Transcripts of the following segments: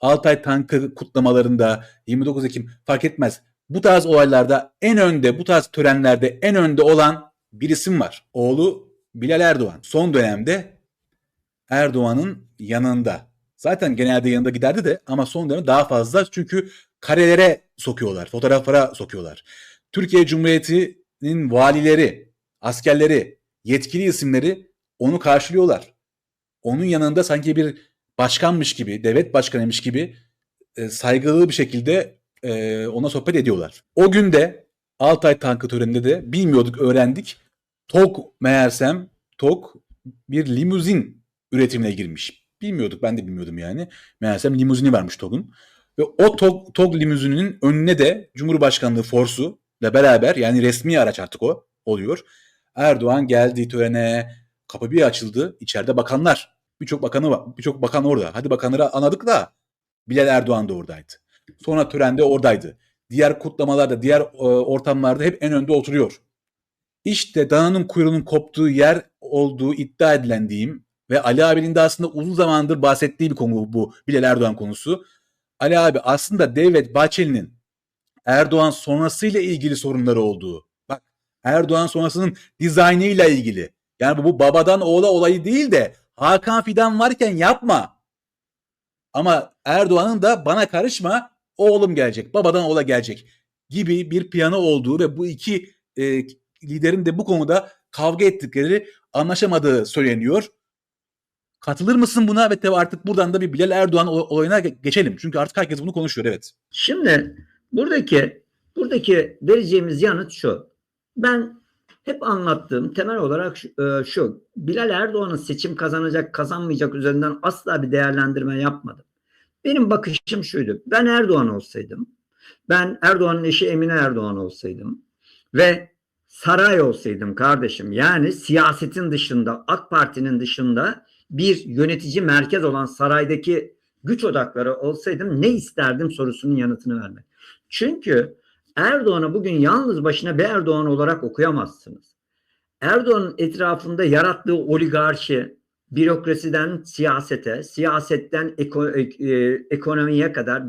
Altay tankı kutlamalarında 29 Ekim fark etmez. Bu tarz olaylarda en önde, bu tarz törenlerde en önde olan bir isim var. Oğlu Bilal Erdoğan. Son dönemde Erdoğan'ın yanında. Zaten genelde yanında giderdi de ama son dönemde daha fazla çünkü karelere sokuyorlar, fotoğraflara sokuyorlar. Türkiye Cumhuriyeti'nin valileri, askerleri, yetkili isimleri onu karşılıyorlar. Onun yanında sanki bir başkanmış gibi, devlet başkanıymış gibi e, saygılı bir şekilde e, ona sohbet ediyorlar. O gün de Altay tankı töreninde de bilmiyorduk, öğrendik. TOG meğersem TOG bir limuzin üretimine girmiş. Bilmiyorduk, ben de bilmiyordum yani. Meğersem limuzini varmış TOG'un. Ve o TOG, TOG limuzininin önüne de Cumhurbaşkanlığı Forsu ile beraber yani resmi araç artık o oluyor. Erdoğan geldi törene, kapı bir açıldı. İçeride bakanlar. Birçok bakanı var. Birçok bakan orada. Hadi bakanları anladık da Bilal Erdoğan da oradaydı. Sonra törende oradaydı. Diğer kutlamalarda, diğer e, ortamlarda hep en önde oturuyor. İşte dananın kuyruğunun koptuğu yer olduğu iddia edilen ve Ali abinin de aslında uzun zamandır bahsettiği bir konu bu Bilal Erdoğan konusu. Ali abi aslında Devlet Bahçeli'nin Erdoğan sonrasıyla ilgili sorunları olduğu. Bak Erdoğan sonrasının dizaynıyla ilgili. Yani bu babadan oğula olayı değil de Hakan Fidan varken yapma. Ama Erdoğan'ın da bana karışma oğlum gelecek, babadan oğula gelecek gibi bir planı olduğu ve bu iki e, liderin de bu konuda kavga ettikleri, anlaşamadığı söyleniyor. Katılır mısın buna ve artık buradan da bir Bilal Erdoğan olayına geçelim. Çünkü artık herkes bunu konuşuyor evet. Şimdi buradaki buradaki vereceğimiz yanıt şu. Ben hep anlattığım temel olarak şu, e, şu Bilal Erdoğan'ın seçim kazanacak kazanmayacak üzerinden asla bir değerlendirme yapmadım. Benim bakışım şuydu. Ben Erdoğan olsaydım, ben Erdoğan'ın eşi Emine Erdoğan olsaydım ve saray olsaydım kardeşim yani siyasetin dışında AK Parti'nin dışında bir yönetici merkez olan saraydaki güç odakları olsaydım ne isterdim sorusunun yanıtını vermek. Çünkü Erdoğan'ı bugün yalnız başına bir Erdoğan olarak okuyamazsınız. Erdoğan'ın etrafında yarattığı oligarşi, bürokrasiden siyasete, siyasetten eko, e, ekonomiye kadar,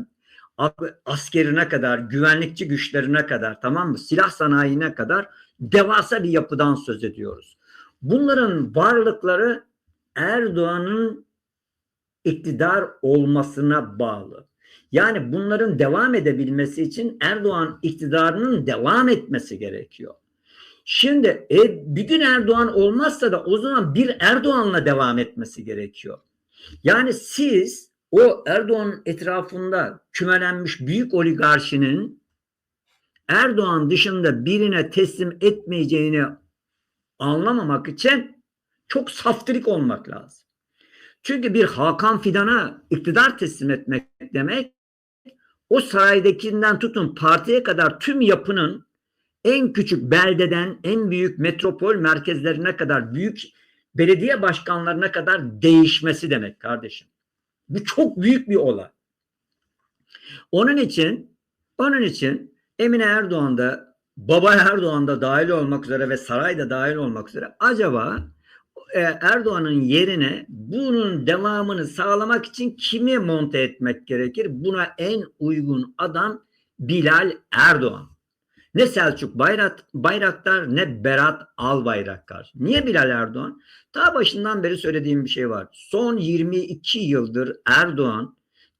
askerine kadar, güvenlikçi güçlerine kadar, tamam mı? Silah sanayine kadar devasa bir yapıdan söz ediyoruz. Bunların varlıkları Erdoğan'ın iktidar olmasına bağlı. Yani bunların devam edebilmesi için Erdoğan iktidarının devam etmesi gerekiyor. Şimdi e, bir gün Erdoğan olmazsa da o zaman bir Erdoğan'la devam etmesi gerekiyor. Yani siz o Erdoğan etrafında kümelenmiş büyük oligarşinin Erdoğan dışında birine teslim etmeyeceğini anlamamak için çok saftirik olmak lazım. Çünkü bir Hakan Fidan'a iktidar teslim etmek demek o saraydakinden tutun partiye kadar tüm yapının en küçük beldeden en büyük metropol merkezlerine kadar büyük belediye başkanlarına kadar değişmesi demek kardeşim. Bu çok büyük bir olay. Onun için onun için Emine Erdoğan da Baba Erdoğan da dahil olmak üzere ve saray da dahil olmak üzere acaba e, Erdoğan'ın yerine bunun devamını sağlamak için kimi monte etmek gerekir? Buna en uygun adam Bilal Erdoğan. Ne Selçuk Bayrak, Bayraktar ne Berat Albayraktar. Niye Bilal Erdoğan? Ta başından beri söylediğim bir şey var. Son 22 yıldır Erdoğan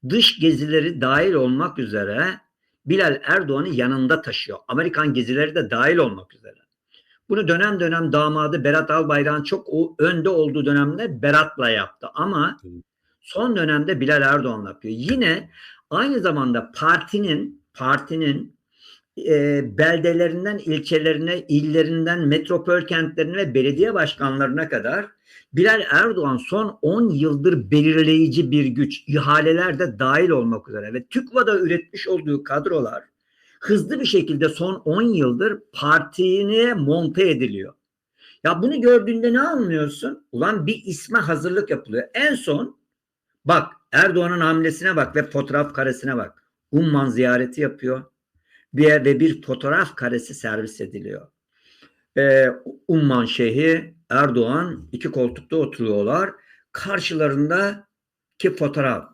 dış gezileri dahil olmak üzere Bilal Erdoğan'ı yanında taşıyor. Amerikan gezileri de dahil olmak üzere. Bunu dönem dönem damadı Berat Albayrak'ın çok o önde olduğu dönemde Berat'la yaptı. Ama son dönemde Bilal Erdoğan yapıyor. Yine aynı zamanda partinin partinin e, beldelerinden ilçelerine, illerinden metropol kentlerine ve belediye başkanlarına kadar Bilal Erdoğan son 10 yıldır belirleyici bir güç, ihaleler dahil olmak üzere ve TÜKVA'da üretmiş olduğu kadrolar hızlı bir şekilde son 10 yıldır partine monte ediliyor. Ya bunu gördüğünde ne anlıyorsun? Ulan bir isme hazırlık yapılıyor. En son bak Erdoğan'ın hamlesine bak ve fotoğraf karesine bak. Umman ziyareti yapıyor bir ve bir fotoğraf karesi servis ediliyor. Ee, Umman Şeyhi Erdoğan iki koltukta oturuyorlar. Karşılarında ki fotoğraf.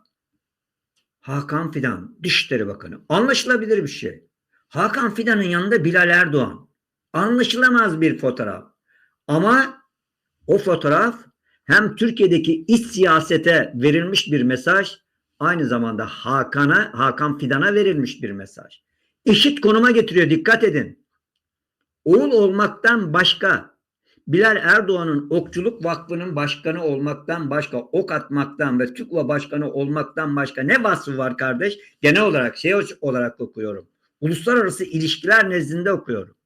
Hakan Fidan, Dışişleri Bakanı. Anlaşılabilir bir şey. Hakan Fidan'ın yanında Bilal Erdoğan. Anlaşılamaz bir fotoğraf. Ama o fotoğraf hem Türkiye'deki iç siyasete verilmiş bir mesaj, aynı zamanda Hakan'a, Hakan Fidan'a verilmiş bir mesaj. Eşit konuma getiriyor. Dikkat edin. Oğul olmaktan başka, Bilal Erdoğan'ın Okçuluk Vakfı'nın başkanı olmaktan başka, ok atmaktan ve TÜKVA başkanı olmaktan başka ne vasfı var kardeş? Genel olarak şey olarak okuyorum. Uluslararası ilişkiler nezdinde okuyorum.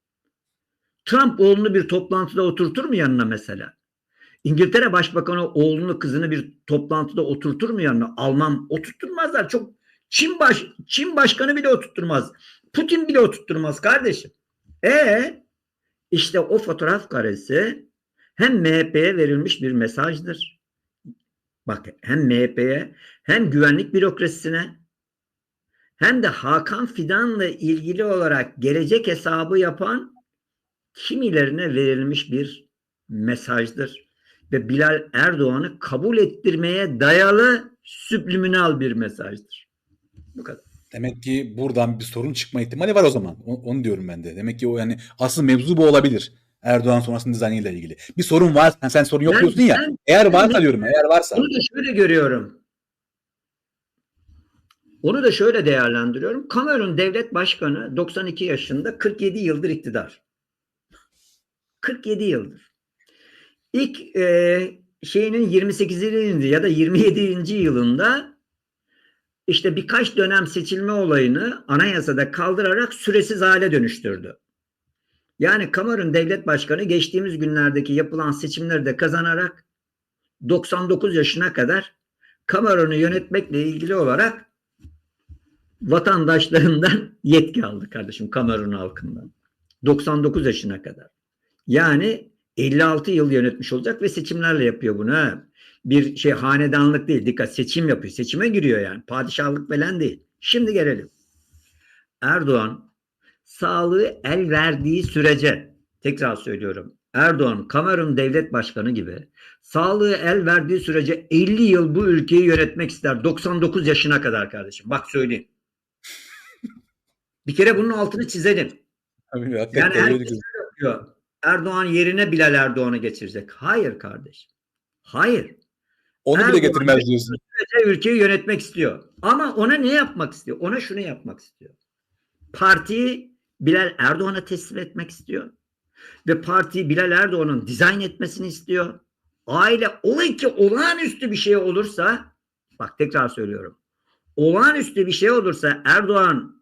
Trump oğlunu bir toplantıda oturtur mu yanına mesela? İngiltere Başbakanı oğlunu kızını bir toplantıda oturtur mu yanına? Alman oturtturmazlar. Çok Çin baş Çin başkanı bile oturtturmaz. Putin bile oturtturmaz kardeşim. E işte o fotoğraf karesi hem MHP'ye verilmiş bir mesajdır. Bak hem MHP'ye hem güvenlik bürokrasisine hem de Hakan Fidan'la ilgili olarak gelecek hesabı yapan kimilerine verilmiş bir mesajdır. Ve Bilal Erdoğan'ı kabul ettirmeye dayalı sübliminal bir mesajdır. Bu kadar. Demek ki buradan bir sorun çıkma ihtimali var o zaman. Onu diyorum ben de. Demek ki o yani asıl mevzu bu olabilir. Erdoğan sonrasının dizaynıyla ilgili. Bir sorun var. Sen, sen sorun yok Ben- diyorsun ya. ben- Eğer varsa ben- diyorum. Eğer varsa. Onu da şöyle görüyorum. Onu da şöyle değerlendiriyorum. Kamerun devlet başkanı 92 yaşında 47 yıldır iktidar. 47 yıldır. İlk e, şeyinin 28. ya da 27. yılında işte birkaç dönem seçilme olayını anayasada kaldırarak süresiz hale dönüştürdü. Yani Kamerun devlet başkanı geçtiğimiz günlerdeki yapılan seçimleri de kazanarak 99 yaşına kadar Kamerun'u yönetmekle ilgili olarak vatandaşlarından yetki aldı kardeşim Kamerun halkından. 99 yaşına kadar. Yani 56 yıl yönetmiş olacak ve seçimlerle yapıyor bunu. Ha. Bir şey hanedanlık değil. Dikkat seçim yapıyor. Seçime giriyor yani. Padişahlık falan değil. Şimdi gelelim. Erdoğan sağlığı el verdiği sürece tekrar söylüyorum. Erdoğan Kamerun devlet başkanı gibi sağlığı el verdiği sürece 50 yıl bu ülkeyi yönetmek ister. 99 yaşına kadar kardeşim. Bak söyleyeyim. Bir kere bunun altını çizelim. Tabii, Yani herkes yapıyor. Erdoğan yerine Bilal Erdoğan'ı getirecek. Hayır kardeşim. Hayır. Onu bile Erdoğan- getirmez diyorsun. Ülkeyi yönetmek istiyor. Ama ona ne yapmak istiyor? Ona şunu yapmak istiyor. Partiyi Bilal Erdoğan'a teslim etmek istiyor. Ve partiyi Bilal Erdoğan'ın dizayn etmesini istiyor. Aile ola ki olağanüstü bir şey olursa bak tekrar söylüyorum. Olağanüstü bir şey olursa Erdoğan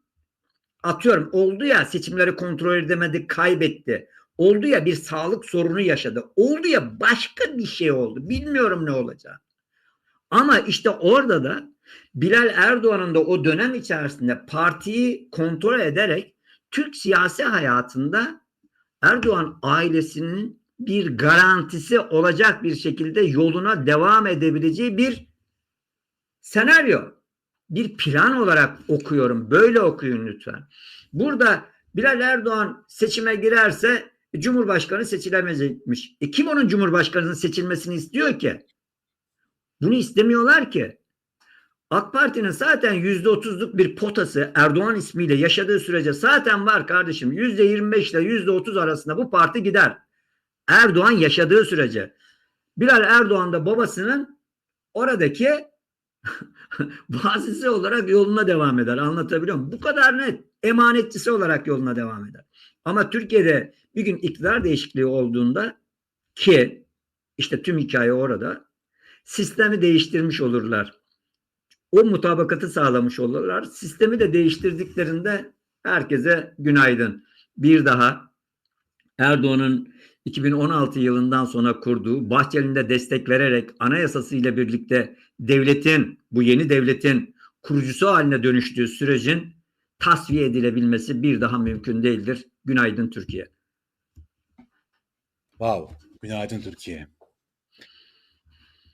atıyorum oldu ya seçimleri kontrol edemedi kaybetti. Oldu ya bir sağlık sorunu yaşadı. Oldu ya başka bir şey oldu. Bilmiyorum ne olacak. Ama işte orada da Bilal Erdoğan'ın da o dönem içerisinde partiyi kontrol ederek Türk siyasi hayatında Erdoğan ailesinin bir garantisi olacak bir şekilde yoluna devam edebileceği bir senaryo, bir plan olarak okuyorum. Böyle okuyun lütfen. Burada Bilal Erdoğan seçime girerse Cumhurbaşkanı seçilemeyecekmiş. E kim onun Cumhurbaşkanının seçilmesini istiyor ki? Bunu istemiyorlar ki. AK Parti'nin zaten yüzde otuzluk bir potası Erdoğan ismiyle yaşadığı sürece zaten var kardeşim. Yüzde yirmi beş ile yüzde otuz arasında bu parti gider. Erdoğan yaşadığı sürece. Bilal Erdoğan da babasının oradaki vasisi olarak yoluna devam eder. Anlatabiliyor muyum? Bu kadar net. Emanetçisi olarak yoluna devam eder. Ama Türkiye'de bir gün iktidar değişikliği olduğunda ki işte tüm hikaye orada sistemi değiştirmiş olurlar. O mutabakatı sağlamış olurlar. Sistemi de değiştirdiklerinde herkese günaydın. Bir daha Erdoğan'ın 2016 yılından sonra kurduğu Bahçeli'nin de destek vererek anayasası ile birlikte devletin, bu yeni devletin kurucusu haline dönüştüğü sürecin tasfiye edilebilmesi bir daha mümkün değildir. Günaydın Türkiye. Wow. Günaydın Türkiye.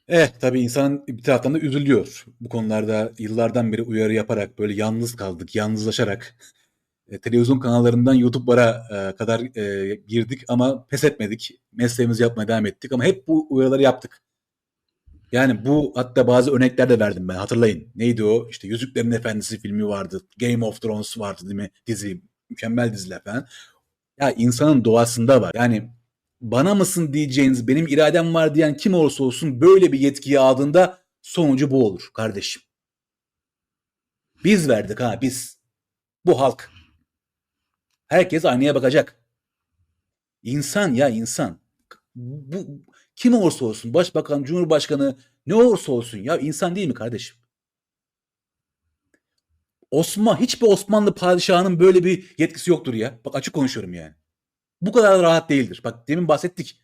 Eh tabii insan bir taraftan da üzülüyor. Bu konularda yıllardan beri uyarı yaparak böyle yalnız kaldık, yalnızlaşarak e, televizyon kanallarından YouTube'lara e, kadar e, girdik ama pes etmedik. Mesleğimizi yapmaya devam ettik ama hep bu uyarıları yaptık. Yani bu hatta bazı örnekler de verdim ben hatırlayın. Neydi o? İşte Yüzüklerin Efendisi filmi vardı. Game of Thrones vardı değil mi? Dizi. Mükemmel diziler falan. Ya insanın doğasında var. Yani bana mısın diyeceğiniz benim iradem var diyen kim olursa olsun böyle bir yetkiyi aldığında sonucu bu olur kardeşim. Biz verdik ha biz. Bu halk. Herkes aynaya bakacak. İnsan ya insan. Bu kim olursa olsun başbakan, cumhurbaşkanı ne olursa olsun ya insan değil mi kardeşim? Osman hiçbir Osmanlı padişahının böyle bir yetkisi yoktur ya. Bak açık konuşuyorum yani. Bu kadar rahat değildir. Bak demin bahsettik.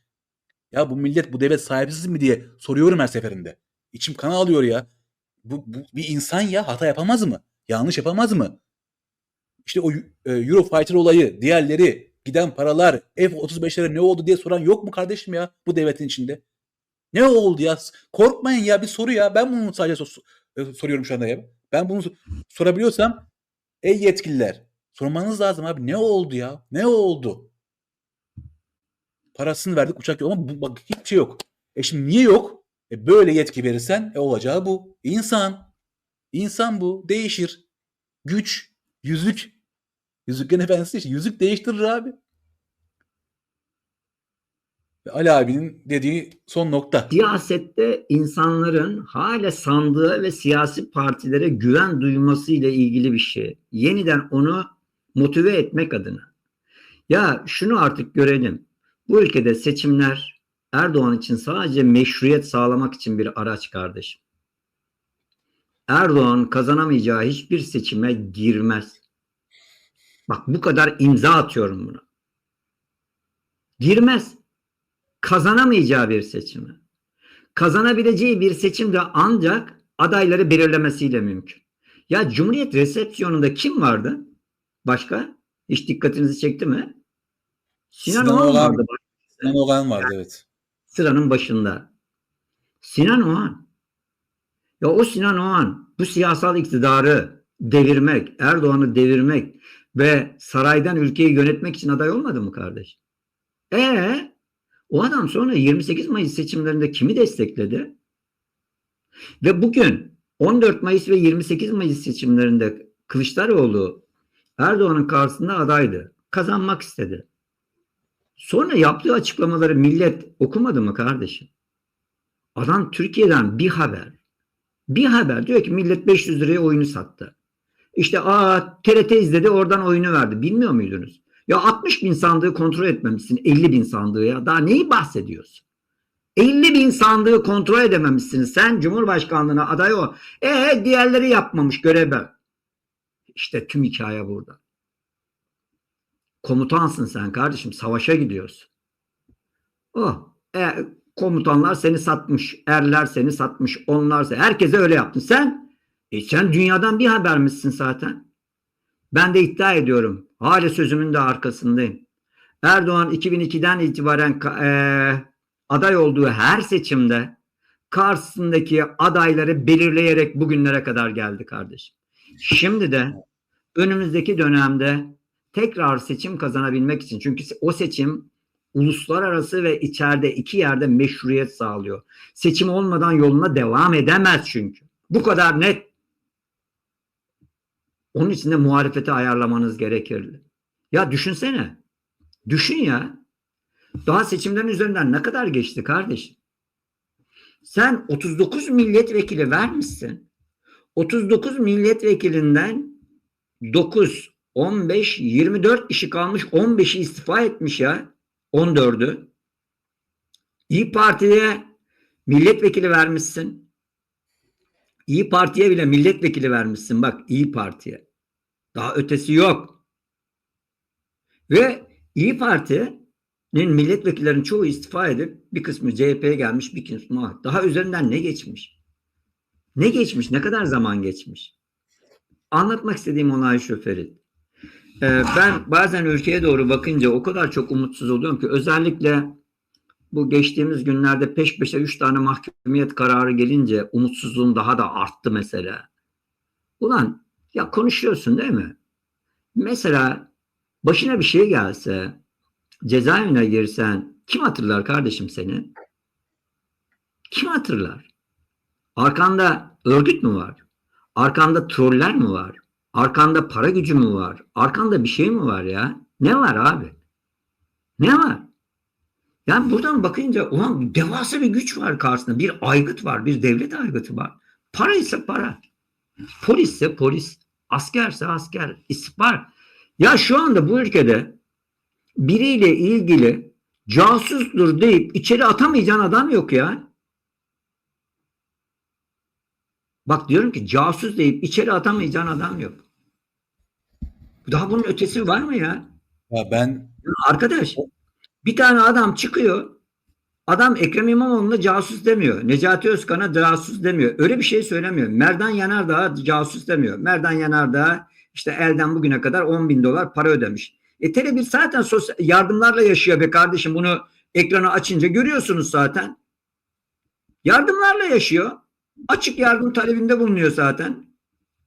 Ya bu millet bu devlet sahipsiz mi diye soruyorum her seferinde. İçim kan alıyor ya. Bu, bu bir insan ya hata yapamaz mı? Yanlış yapamaz mı? İşte o e, Eurofighter olayı, diğerleri, giden paralar, F-35'lere ne oldu diye soran yok mu kardeşim ya bu devletin içinde? Ne oldu ya? Korkmayın ya bir soru ya. Ben bunu sadece sor- e, soruyorum şu anda ya. Ben bunu sorabiliyorsam ey yetkililer sormanız lazım abi. Ne oldu ya? Ne oldu? Parasını verdik uçak yok ama bu, bak hiçbir şey yok. E şimdi niye yok? E böyle yetki verirsen e olacağı bu. İnsan. İnsan bu. Değişir. Güç. Yüzük. Yüzüklerin Efendisi işte. Yüzük değiştirir abi. Ve Ali abinin dediği son nokta. Siyasette insanların hala sandığa ve siyasi partilere güven duyması ile ilgili bir şey. Yeniden onu motive etmek adına. Ya şunu artık görelim. Bu ülkede seçimler Erdoğan için sadece meşruiyet sağlamak için bir araç kardeşim. Erdoğan kazanamayacağı hiçbir seçime girmez. Bak bu kadar imza atıyorum buna. Girmez. Kazanamayacağı bir seçime. Kazanabileceği bir seçim de ancak adayları belirlemesiyle mümkün. Ya Cumhuriyet resepsiyonunda kim vardı? Başka? Hiç dikkatinizi çekti mi? Sinan, Sinan Oğan Oğan. vardı Sinan Oğan vardı evet. sıranın başında. Sinan Oğan. Ya o Sinan Oğan bu siyasal iktidarı devirmek, Erdoğan'ı devirmek ve saraydan ülkeyi yönetmek için aday olmadı mı kardeş? E o adam sonra 28 Mayıs seçimlerinde kimi destekledi? Ve bugün 14 Mayıs ve 28 Mayıs seçimlerinde Kılıçdaroğlu Erdoğan'ın karşısında adaydı. Kazanmak istedi. Sonra yaptığı açıklamaları millet okumadı mı kardeşim? Adam Türkiye'den bir haber. Bir haber diyor ki millet 500 liraya oyunu sattı. İşte aa TRT izledi oradan oyunu verdi. Bilmiyor muydunuz? Ya 60 bin sandığı kontrol etmemişsin. 50 bin sandığı ya. Daha neyi bahsediyorsun? 50 bin sandığı kontrol edememişsin. Sen Cumhurbaşkanlığına aday o. E diğerleri yapmamış göreve. İşte tüm hikaye burada. Komutansın sen kardeşim. Savaşa gidiyorsun. Oh. E, komutanlar seni satmış. Erler seni satmış. Onlar herkese öyle yaptın. Sen e sen dünyadan bir haber misin zaten? Ben de iddia ediyorum. Hala sözümün de arkasındayım. Erdoğan 2002'den itibaren e, aday olduğu her seçimde karşısındaki adayları belirleyerek bugünlere kadar geldi kardeşim. Şimdi de önümüzdeki dönemde tekrar seçim kazanabilmek için çünkü o seçim uluslararası ve içeride iki yerde meşruiyet sağlıyor. Seçim olmadan yoluna devam edemez çünkü. Bu kadar net. Onun için de muhalefeti ayarlamanız gerekirdi. Ya düşünsene. Düşün ya. Daha seçimlerin üzerinden ne kadar geçti kardeşim? Sen 39 milletvekili vermişsin. 39 milletvekilinden 9, 15, 24 kişi kalmış. 15'i istifa etmiş ya. 14'ü. İyi Parti'ye milletvekili vermişsin. İyi Parti'ye bile milletvekili vermişsin. Bak İyi Parti'ye. Daha ötesi yok. Ve İyi Parti'nin milletvekillerinin çoğu istifa edip bir kısmı CHP'ye gelmiş bir kısmı daha üzerinden ne geçmiş? Ne geçmiş? Ne kadar zaman geçmiş? Anlatmak istediğim olay şu Ferit. Ee, ben bazen ülkeye doğru bakınca o kadar çok umutsuz oluyorum ki özellikle bu geçtiğimiz günlerde peş peşe üç tane mahkumiyet kararı gelince umutsuzluğum daha da arttı mesela. Ulan ya konuşuyorsun değil mi? Mesela başına bir şey gelse cezaevine girsen kim hatırlar kardeşim seni? Kim hatırlar? Arkanda örgüt mü var? Arkanda troller mi var? Arkanda para gücü mü var? Arkanda bir şey mi var ya? Ne var abi? Ne var? Yani buradan bakınca ulan devasa bir güç var karşısında. Bir aygıt var. Bir devlet aygıtı var. Para ise para. Polis ise polis. Askerse asker. istihbarat. Ya şu anda bu ülkede biriyle ilgili casustur deyip içeri atamayacağın adam yok ya. Bak diyorum ki casus deyip içeri atamayacağın adam yok. Daha bunun ötesi var mı ya? Ya ben Arkadaş bir tane adam çıkıyor. Adam Ekrem İmamoğlu'na casus demiyor. Necati Özkan'a casus demiyor. Öyle bir şey söylemiyor. Merdan Yanardağ'a casus demiyor. Merdan Yanardağ işte elden bugüne kadar 10 bin dolar para ödemiş. E Tele1 zaten sosyal yardımlarla yaşıyor be kardeşim. Bunu ekranı açınca görüyorsunuz zaten. Yardımlarla yaşıyor. Açık yardım talebinde bulunuyor zaten.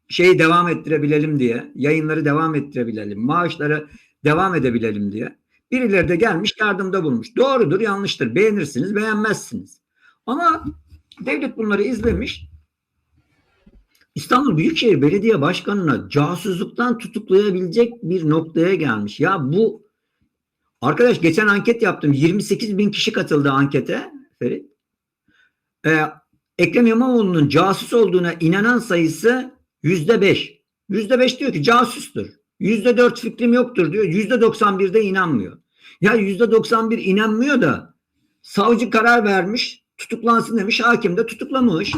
Şeyi devam ettirebilelim diye. Yayınları devam ettirebilelim. Maaşları devam edebilelim diye. Birileri de gelmiş yardımda bulmuş. Doğrudur, yanlıştır. Beğenirsiniz, beğenmezsiniz. Ama devlet bunları izlemiş. İstanbul Büyükşehir Belediye Başkanı'na casusluktan tutuklayabilecek bir noktaya gelmiş. Ya bu arkadaş geçen anket yaptım. 28 bin kişi katıldı ankete. Ferit. Ee, Ekrem İmamoğlu'nun casus olduğuna inanan sayısı yüzde beş. Yüzde beş diyor ki casustur. Yüzde dört fikrim yoktur diyor. Yüzde doksan bir de inanmıyor. Ya yüzde doksan bir inanmıyor da savcı karar vermiş tutuklansın demiş. Hakim de tutuklamış.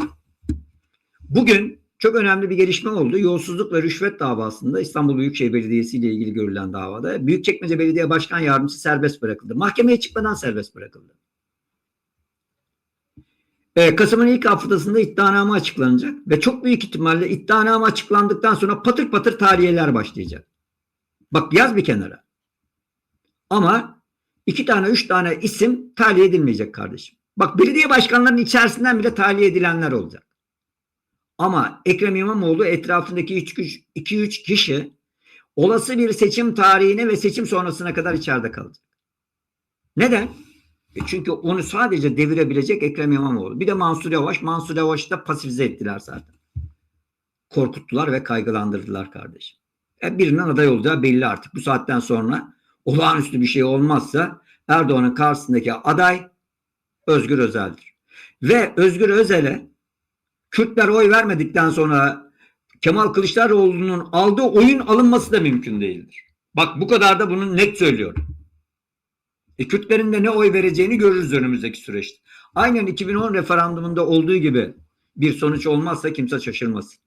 Bugün çok önemli bir gelişme oldu. Yolsuzluk ve rüşvet davasında İstanbul Büyükşehir Belediyesi ile ilgili görülen davada Büyükçekmece Belediye Başkan Yardımcısı serbest bırakıldı. Mahkemeye çıkmadan serbest bırakıldı. Ee, Kasım'ın ilk haftasında iddianame açıklanacak ve çok büyük ihtimalle iddianame açıklandıktan sonra patır patır tariheler başlayacak. Bak yaz bir kenara. Ama iki tane üç tane isim tahliye edilmeyecek kardeşim. Bak belediye başkanlarının içerisinden bile tahliye edilenler olacak. Ama Ekrem İmamoğlu etrafındaki 2-3 kişi olası bir seçim tarihine ve seçim sonrasına kadar içeride kalacak. Neden? E çünkü onu sadece devirebilecek Ekrem İmamoğlu. Bir de Mansur Yavaş. Mansur Yavaş'ı da pasifize ettiler zaten. Korkuttular ve kaygılandırdılar kardeşim. E birinin aday olacağı belli artık. Bu saatten sonra olağanüstü bir şey olmazsa Erdoğan'ın karşısındaki aday Özgür Özel'dir. Ve Özgür Özel'e Kürtler oy vermedikten sonra Kemal Kılıçdaroğlu'nun aldığı oyun alınması da mümkün değildir. Bak bu kadar da bunu net söylüyorum. E, Kürtlerin de ne oy vereceğini görürüz önümüzdeki süreçte. Aynen 2010 referandumunda olduğu gibi bir sonuç olmazsa kimse şaşırmasın.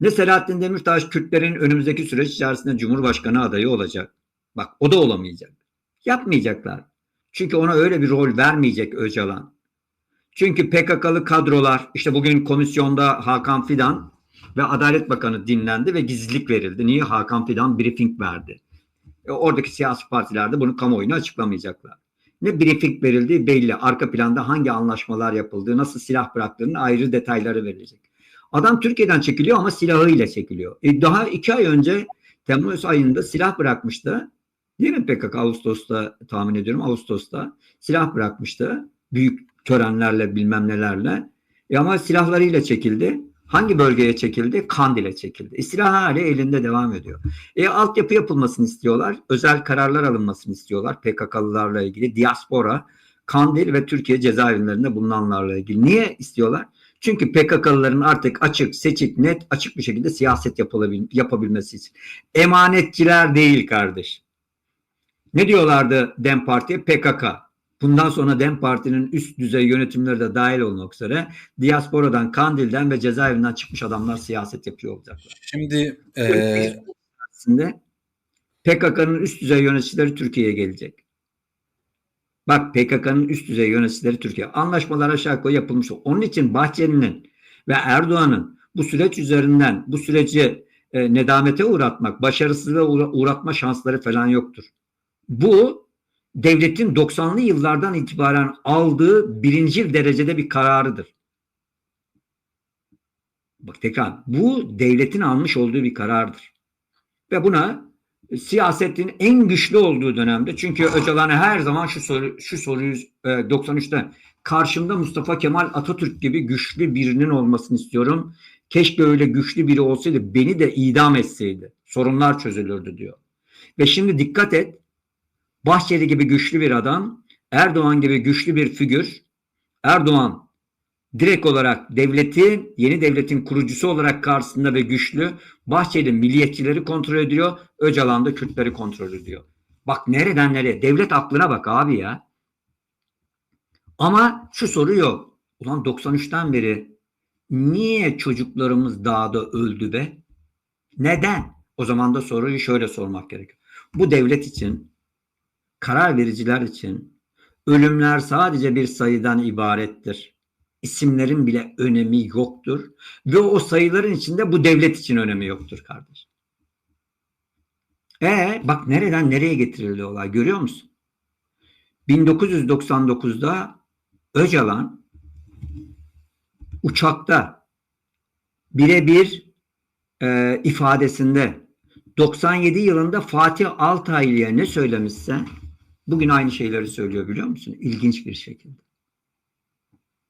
Ne Selahattin Demirtaş Kürtlerin önümüzdeki süreç içerisinde Cumhurbaşkanı adayı olacak. Bak o da olamayacak. Yapmayacaklar. Çünkü ona öyle bir rol vermeyecek Öcalan. Çünkü PKK'lı kadrolar işte bugün komisyonda Hakan Fidan ve Adalet Bakanı dinlendi ve gizlilik verildi. Niye? Hakan Fidan briefing verdi. E, oradaki siyasi partiler de bunu kamuoyuna açıklamayacaklar. Ne briefing verildiği belli. Arka planda hangi anlaşmalar yapıldığı, nasıl silah bıraktığının ayrı detayları verilecek. Adam Türkiye'den çekiliyor ama silahıyla çekiliyor. E, daha iki ay önce Temmuz ayında silah bırakmıştı. Mi PKK Ağustos'ta tahmin ediyorum Ağustos'ta silah bırakmıştı. Büyük törenlerle bilmem nelerle. E ama silahlarıyla çekildi. Hangi bölgeye çekildi? Kandil'e çekildi. E silah hali elinde devam ediyor. E altyapı yapılmasını istiyorlar. Özel kararlar alınmasını istiyorlar. PKK'lılarla ilgili. Diaspora, Kandil ve Türkiye cezaevlerinde bulunanlarla ilgili. Niye istiyorlar? Çünkü PKK'lıların artık açık, seçik, net, açık bir şekilde siyaset yapabilmesi için. Emanetçiler değil kardeş. Ne diyorlardı DEM Parti'ye? PKK. Bundan sonra DEM Parti'nin üst düzey yönetimleri de dahil olmak üzere diasporadan, Kandil'den ve cezaevinden çıkmış adamlar siyaset yapıyor olacaklar. Şimdi e, aslında PKK'nın üst düzey yöneticileri Türkiye'ye gelecek. Bak PKK'nın üst düzey yöneticileri Türkiye. Anlaşmalar aşağı yukarı yapılmış. Onun için Bahçeli'nin ve Erdoğan'ın bu süreç üzerinden bu süreci e, nedamete uğratmak, başarısızlığa uğratma şansları falan yoktur. Bu devletin 90'lı yıllardan itibaren aldığı birinci derecede bir kararıdır. Bak tekrar bu devletin almış olduğu bir karardır. Ve buna siyasetin en güçlü olduğu dönemde çünkü Öcalan'a her zaman şu soru şu soruyu e, 93'te karşımda Mustafa Kemal Atatürk gibi güçlü birinin olmasını istiyorum. Keşke öyle güçlü biri olsaydı beni de idam etseydi. Sorunlar çözülürdü diyor. Ve şimdi dikkat et. Bahçeli gibi güçlü bir adam, Erdoğan gibi güçlü bir figür. Erdoğan direkt olarak devletin, yeni devletin kurucusu olarak karşısında ve güçlü. Bahçeli milliyetçileri kontrol ediyor. Öcalan da Kürtleri kontrol ediyor. Bak nereden nereye? Devlet aklına bak abi ya. Ama şu soru yok. Ulan 93'ten beri niye çocuklarımız dağda öldü be? Neden? O zaman da soruyu şöyle sormak gerekiyor. Bu devlet için, karar vericiler için ölümler sadece bir sayıdan ibarettir. İsimlerin bile önemi yoktur. Ve o sayıların içinde bu devlet için önemi yoktur kardeş. E bak nereden nereye getirildi olay görüyor musun? 1999'da Öcalan uçakta birebir e, ifadesinde 97 yılında Fatih Altaylı'ya ne söylemişse bugün aynı şeyleri söylüyor biliyor musun? İlginç bir şekilde.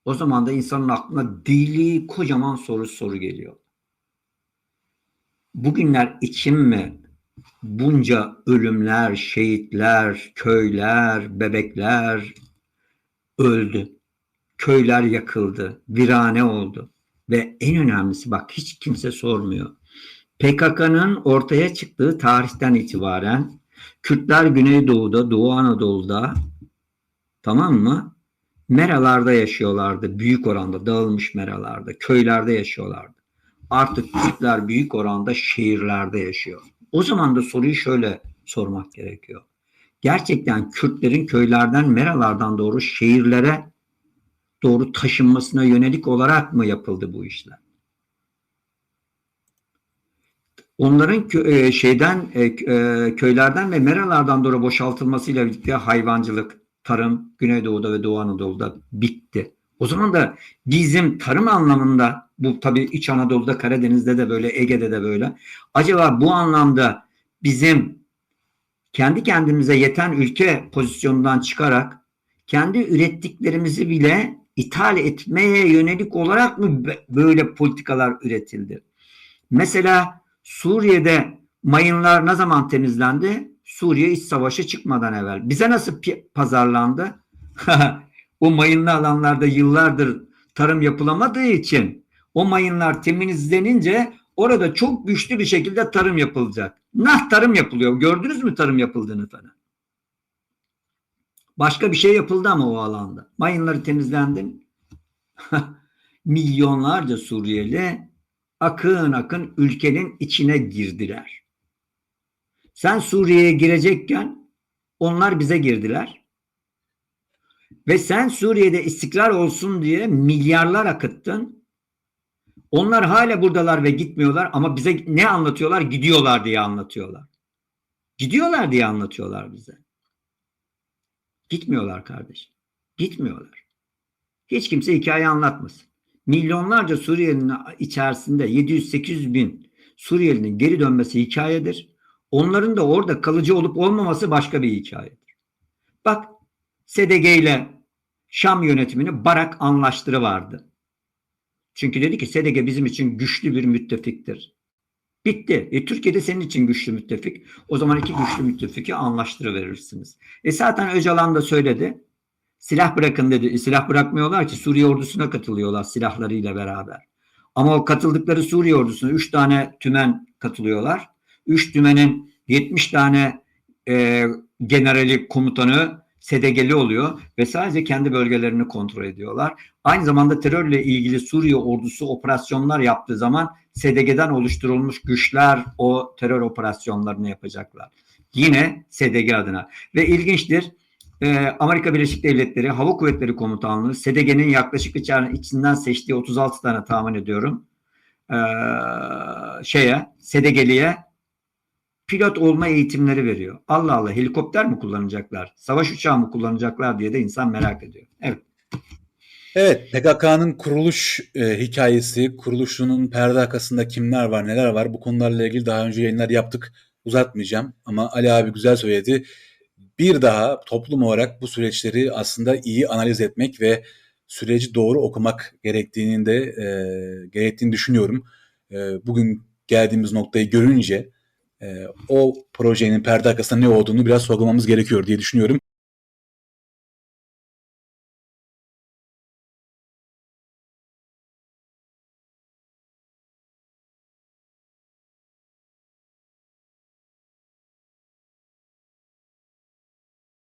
O zaman da insanın aklına deli kocaman soru soru geliyor. Bugünler için mi bunca ölümler, şehitler, köyler, bebekler öldü. Köyler yakıldı, virane oldu. Ve en önemlisi bak hiç kimse sormuyor. PKK'nın ortaya çıktığı tarihten itibaren Kürtler Güneydoğu'da, Doğu Anadolu'da tamam mı? Meralarda yaşıyorlardı. Büyük oranda dağılmış meralarda, köylerde yaşıyorlardı. Artık Kürtler büyük oranda şehirlerde yaşıyor. O zaman da soruyu şöyle sormak gerekiyor. Gerçekten Kürtlerin köylerden, meralardan doğru şehirlere doğru taşınmasına yönelik olarak mı yapıldı bu işler? Onların e, şeyden e, e, köylerden ve meralardan doğru boşaltılmasıyla birlikte hayvancılık, tarım Güneydoğu'da ve Doğu Anadolu'da bitti. O zaman da bizim tarım anlamında bu tabii İç Anadolu'da, Karadeniz'de de böyle, Ege'de de böyle. Acaba bu anlamda bizim kendi kendimize yeten ülke pozisyonundan çıkarak kendi ürettiklerimizi bile ithal etmeye yönelik olarak mı böyle politikalar üretildi? Mesela Suriye'de mayınlar ne zaman temizlendi? Suriye iç savaşa çıkmadan evvel. Bize nasıl pazarlandı? o mayınlı alanlarda yıllardır tarım yapılamadığı için o mayınlar temizlenince orada çok güçlü bir şekilde tarım yapılacak. Nah tarım yapılıyor. Gördünüz mü tarım yapıldığını falan? Başka bir şey yapıldı ama o alanda. Mayınları temizlendi. Milyonlarca Suriyeli akın akın ülkenin içine girdiler. Sen Suriye'ye girecekken onlar bize girdiler. Ve sen Suriye'de istikrar olsun diye milyarlar akıttın. Onlar hala buradalar ve gitmiyorlar ama bize ne anlatıyorlar? Gidiyorlar diye anlatıyorlar. Gidiyorlar diye anlatıyorlar bize. Gitmiyorlar kardeşim. Gitmiyorlar. Hiç kimse hikaye anlatmasın. Milyonlarca Suriyelinin içerisinde 700-800 bin Suriyelinin geri dönmesi hikayedir. Onların da orada kalıcı olup olmaması başka bir hikayedir. Bak SDG ile Şam yönetimini Barak anlaştırı vardı. Çünkü dedi ki SDG bizim için güçlü bir müttefiktir. Bitti. E, Türkiye'de senin için güçlü müttefik. O zaman iki güçlü müttefiki anlaştırı verirsiniz. E zaten Öcalan da söyledi. Silah bırakın dedi. E, silah bırakmıyorlar ki Suriye ordusuna katılıyorlar silahlarıyla beraber. Ama o katıldıkları Suriye ordusuna 3 tane tümen katılıyorlar. 3 tümenin 70 tane e, generali komutanı SDG'li oluyor ve sadece kendi bölgelerini kontrol ediyorlar. Aynı zamanda terörle ilgili Suriye ordusu operasyonlar yaptığı zaman SDG'den oluşturulmuş güçler o terör operasyonlarını yapacaklar. Yine SDG adına. Ve ilginçtir e, Amerika Birleşik Devletleri Hava Kuvvetleri Komutanlığı SDG'nin yaklaşık içinden seçtiği 36 tane tahmin ediyorum e, şeye SDG'liye pilot olma eğitimleri veriyor. Allah Allah helikopter mi kullanacaklar? Savaş uçağı mı kullanacaklar diye de insan merak ediyor. Evet. Evet PKK'nın kuruluş e, hikayesi, kuruluşunun perde arkasında kimler var, neler var bu konularla ilgili daha önce yayınlar yaptık. Uzatmayacağım ama Ali abi güzel söyledi. Bir daha toplum olarak bu süreçleri aslında iyi analiz etmek ve süreci doğru okumak gerektiğini de e, gerektiğini düşünüyorum. E, bugün geldiğimiz noktayı görünce e, o projenin perde arkasında ne olduğunu biraz sorgulamamız gerekiyor diye düşünüyorum.